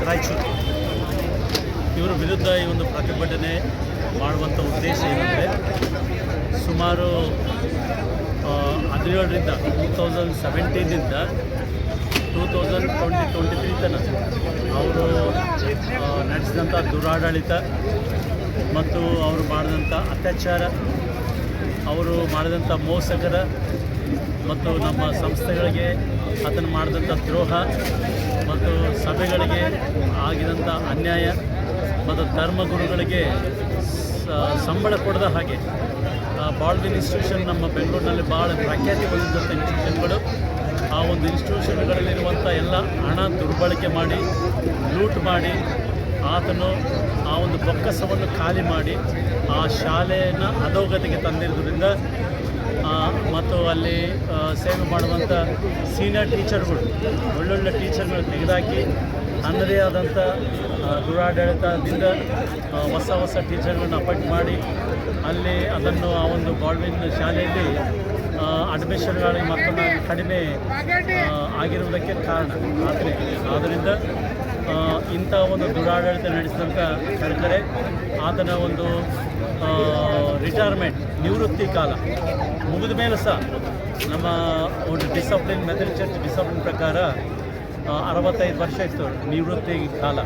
ರಾಯಚೂರು ಇವರ ವಿರುದ್ಧ ಈ ಒಂದು ಪ್ರತಿಭಟನೆ ಮಾಡುವಂಥ ಉದ್ದೇಶ ಏನಂದರೆ ಸುಮಾರು ಹದಿನೇಳರಿಂದ two thousand ಸೆವೆಂಟೀನಿಂದ two thousand twenty twenty three ತನಕ ಅವರು ನಡೆಸಿದಂಥ ದುರಾಡಳಿತ ಮತ್ತು ಅವರು ಮಾಡಿದಂಥ ಅತ್ಯಾಚಾರ, ಅವರು ಮಾಡಿದಂಥ ಮೋಸಕರ ಮತ್ತು ನಮ್ಮ ಸಂಸ್ಥೆಗಳಿಗೆ ಆತನು ಮಾಡಿದಂಥ ದ್ರೋಹ ಮತ್ತು ಸಭೆಗಳಿಗೆ ಆಗಿದಂಥ ಅನ್ಯಾಯ ಮತ್ತು ಧರ್ಮಗುರುಗಳಿಗೆ ಸಂಬಳ ಕೊಡದ ಹಾಗೆ ಬಾಳ್ವಿನ್ ಇನ್ಸ್ಟಿಟ್ಯೂಷನ್ ನಮ್ಮ ಬೆಂಗಳೂರಿನಲ್ಲಿ ಭಾಳ ಪ್ರಖ್ಯಾತಿ ಹೊಂದಿದಂಥ ಇನ್ಸ್ಟಿಟ್ಯೂಷನ್ಗಳು ಆ ಒಂದು ಇನ್ಸ್ಟಿಟ್ಯೂಷನ್ಗಳಲ್ಲಿರುವಂಥ ಎಲ್ಲ ಹಣ ದುರ್ಬಳಕೆ ಮಾಡಿ, ಲೂಟ್ ಮಾಡಿ, ಆತನು ಆ ಒಂದು ಬೊಕ್ಕಸವನ್ನು ಖಾಲಿ ಮಾಡಿ, ಆ ಶಾಲೆಯನ್ನು ಅಧೋಗತಿಗೆ ತಂದಿರೋದ್ರಿಂದ ಮತ್ತು ಅಲ್ಲಿ ಸೇವೆ ಮಾಡುವಂಥ ಸೀನಿಯರ್ ಟೀಚರ್ಗಳು ಒಳ್ಳೊಳ್ಳೆ ಟೀಚರ್ಗಳು ತೆಗೆದಾಕಿ, ತನ್ನದೇ ಆದಂಥ ದುರಾಡಳಿತದಿಂದ ಹೊಸ ಹೊಸ ಟೀಚರ್ಗಳನ್ನ ಅಪಾಯಿಂಟ್ ಮಾಡಿ, ಅಲ್ಲಿ ಅದನ್ನು ಆ ಒಂದು ಬಾಳ್ವಿನ್ ಶಾಲೆಯಲ್ಲಿ ಅಡ್ಮಿಷನ್ಗಳಿಗೆ ಮತ್ತೊಮ್ಮೆ ಕಡಿಮೆ ಆಗಿರುವುದಕ್ಕೆ ಕಾರಣ. ಆದರೆ ಆದ್ದರಿಂದ ಇಂಥ ಒಂದು ದುರಾಡಳಿತ ನಡೆಸಿದಂಥ ಸರ್ಕಾರ ಆತನ ಒಂದು ರಿಟೈರ್ಮೆಂಟ್ ನಿವೃತ್ತಿ ಕಾಲ ಮುಗಿದ ಮೇಲೆ ಸಹ ನಮ್ಮ ಒಂದು ಡಿಸಪ್ಲಿನ್ ಮೆಥಡ್ ಚರ್ಚ್ ಡಿಸಪ್ಲಿನ್ ಪ್ರಕಾರ ಅರವತ್ತೈದು ವರ್ಷ ಇತ್ತು ನಿವೃತ್ತಿ ಕಾಲ.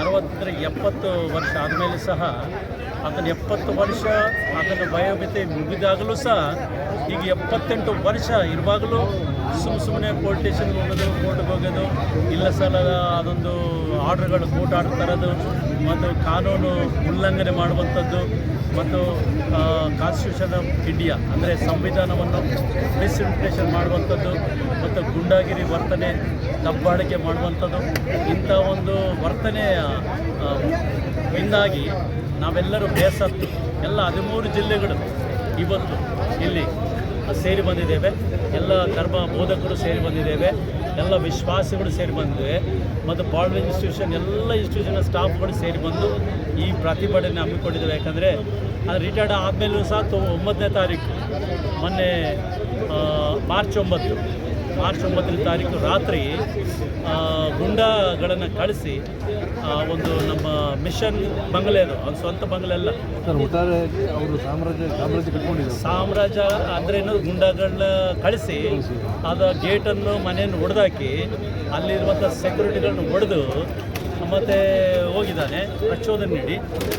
ಅರವತ್ತರ ಎಪ್ಪತ್ತು ವರ್ಷ ಆದಮೇಲೆ ಸಹ ಅದನ್ನು ಎಪ್ಪತ್ತು ವರ್ಷ, ಆತನ ವಯೋಮಿತಿ ಮುಗಿದಾಗಲೂ ಸಹ ಈಗ ಎಪ್ಪತ್ತೆಂಟು ವರ್ಷ ಇರುವಾಗಲೂ ಸುಮ್ಮ ಸುಮ್ಮನೆ ಕೋರ್ಟ್ ಸ್ಟೇಷನ್ಗೆ ಹೋಗೋದು ಕೋರ್ಟ್ಗೆ ಹೋಗೋದು, ಇಲ್ಲ ಸಲ ಅದೊಂದು ಆರ್ಡ್ರ್ಗಳು ಕೋರ್ಟ್ ಆರ್ಡರ್ ತರೋದು, ಮತ್ತು ಕಾನೂನು ಉಲ್ಲಂಘನೆ ಮಾಡುವಂಥದ್ದು, ಮತ್ತು ಕಾನ್ಸ್ಟಿಟ್ಯೂಷನ್ ಆಫ್ ಇಂಡಿಯಾ ಅಂದರೆ ಸಂವಿಧಾನವನ್ನು ಮಿಸ್ಇಂಟ್ರೇಷನ್ ಮಾಡುವಂಥದ್ದು, ಮತ್ತು ಗುಂಡಾಗಿರಿ ವರ್ತನೆ ದಬ್ಬಾಳಿಕೆ ಮಾಡುವಂಥದ್ದು, ಇಂಥ ಒಂದು ವರ್ತನೆಯ ಇಂದಾಗಿ ನಾವೆಲ್ಲರೂ ಬೇಸತ್ತು ಎಲ್ಲ ಹದಿಮೂರು ಜಿಲ್ಲೆಗಳು ಇವತ್ತು ಇಲ್ಲಿ ಸೇರಿ ಬಂದಿದ್ದೇವೆ. ಎಲ್ಲ ಧರ್ಮ ಬೋಧಕರು ಸೇರಿ ಬಂದಿದ್ದೇವೆ. ಎಲ್ಲ ವಿಶ್ವಾಸಿಗಳು ಸೇರಿ ಬಂದಿದ್ದೇವೆ. ಮತ್ತು ಬಾಳ್ವೆ ಇನ್ಸ್ಟಿಟ್ಯೂಷನ್ ಎಲ್ಲ ಇನ್ಸ್ಟಿಟ್ಯೂಷನ್ ಸ್ಟಾಫ್ಗಳು ಸೇರಿ ಬಂದು ಈ ಪ್ರತಿಭಟನೆ ಹಮ್ಮಿಕೊಂಡಿದ್ದೇವೆ. ಯಾಕಂದರೆ ಅದು ರಿಟೈರ್ಡ್ ಆದಮೇಲೂ ಸಹ ಒಂಬತ್ತನೇ ತಾರೀಕು, ಮೊನ್ನೆ ಮಾರ್ಚ್ ಒಂಬತ್ತು. ಮಾರ್ಚ್ ಒಂಬತ್ತನೇ ತಾರೀಕು ರಾತ್ರಿ ಗುಂಡಾಗಳನ್ನು ಕಳಿಸಿ ಒಂದು ನಮ್ಮ ಮಿಷನ್ ಬಂಗಲೆ ಅದು ಅವ್ರ ಸ್ವಂತ ಬಂಗಲೆ ಅಲ್ಲ. ಸರ್ ಒಟ್ಟಾರೆ ಅವರು ಸಾಮ್ರಾಜ್ಯ ಸಾಮ್ರಾಜ್ಯ ಸಾಮ್ರಾಜ್ಯ ಅಂದ್ರೇನು ಗುಂಡಾಗಳನ್ನ ಕಳಿಸಿ ಅದ ಗೇಟನ್ನು ಮನೆಯನ್ನು ಹೊಡೆದಾಕಿ ಅಲ್ಲಿರುವಂಥ ಸೆಕ್ಯೂರಿಟಿಗಳನ್ನ ಹೊಡೆದು ಮತ್ತು ಹೋಗಿದ್ದಾನೆ ಪ್ರಚೋದನೆ ನೀಡಿ.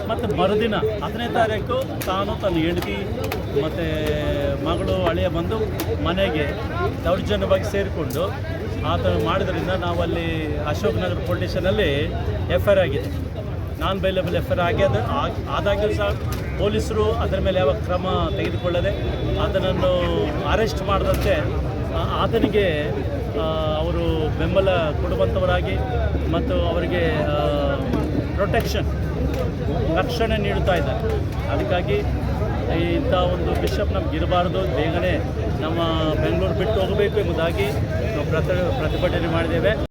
ಮತ್ತು ಮರುದಿನ ಹತ್ತನೇ ತಾರೀಕು ತಾನು ತನ್ನ ಹೆಂಡತಿ ಮತ್ತು ಮಗಳು ಹಳೆಯ ಬಂದು ಮನೆಗೆ ದೌರ್ಜನ್ಯವಾಗಿ ಸೇರಿಕೊಂಡು ಆತ ಮಾಡಿದ್ರಿಂದ ನಾವಲ್ಲಿ ಅಶೋಕ್ ನಗರ ಪೊಲೀಸ್ ಸ್ಟೇಷನಲ್ಲಿ ಎಫ್ ಐ ಆರ್ ಆಗಿದೆ. Non bailable F I R ಆಗಿದೆ ಆಗ್- ಆದಾಗ್ಯೂ ಸಹ ಪೊಲೀಸರು ಅದರ ಮೇಲೆ ಯಾವ ಕ್ರಮ ತೆಗೆದುಕೊಳ್ಳದೆ ಆತನನ್ನು ಅರೆಸ್ಟ್ ಮಾಡದಂತೆ ಆತನಿಗೆ ಅವರು ಬೆಂಬಲ ಕೊಡುವಂಥವರಾಗಿ ಮತ್ತು ಅವರಿಗೆ ಪ್ರೊಟೆಕ್ಷನ್ ರಕ್ಷಣೆ ನೀಡುತ್ತಾ ಇದ್ದಾರೆ. ಅದಕ್ಕಾಗಿ ಇಂಥ ಒಂದು ಬಿಷಪ್ ನಮ್ಗೆ ಇರಬಾರ್ದು. ಬೇಗನೆ ನಮ್ಮ ಬೆಂಗಳೂರು ಬಿಟ್ಟು ಹೋಗಬೇಕು ಎಂಬುದಾಗಿ ನಾವು ಪ್ರತಿ ಪ್ರತಿಭಟನೆ ಮಾಡಿದ್ದೇವೆ.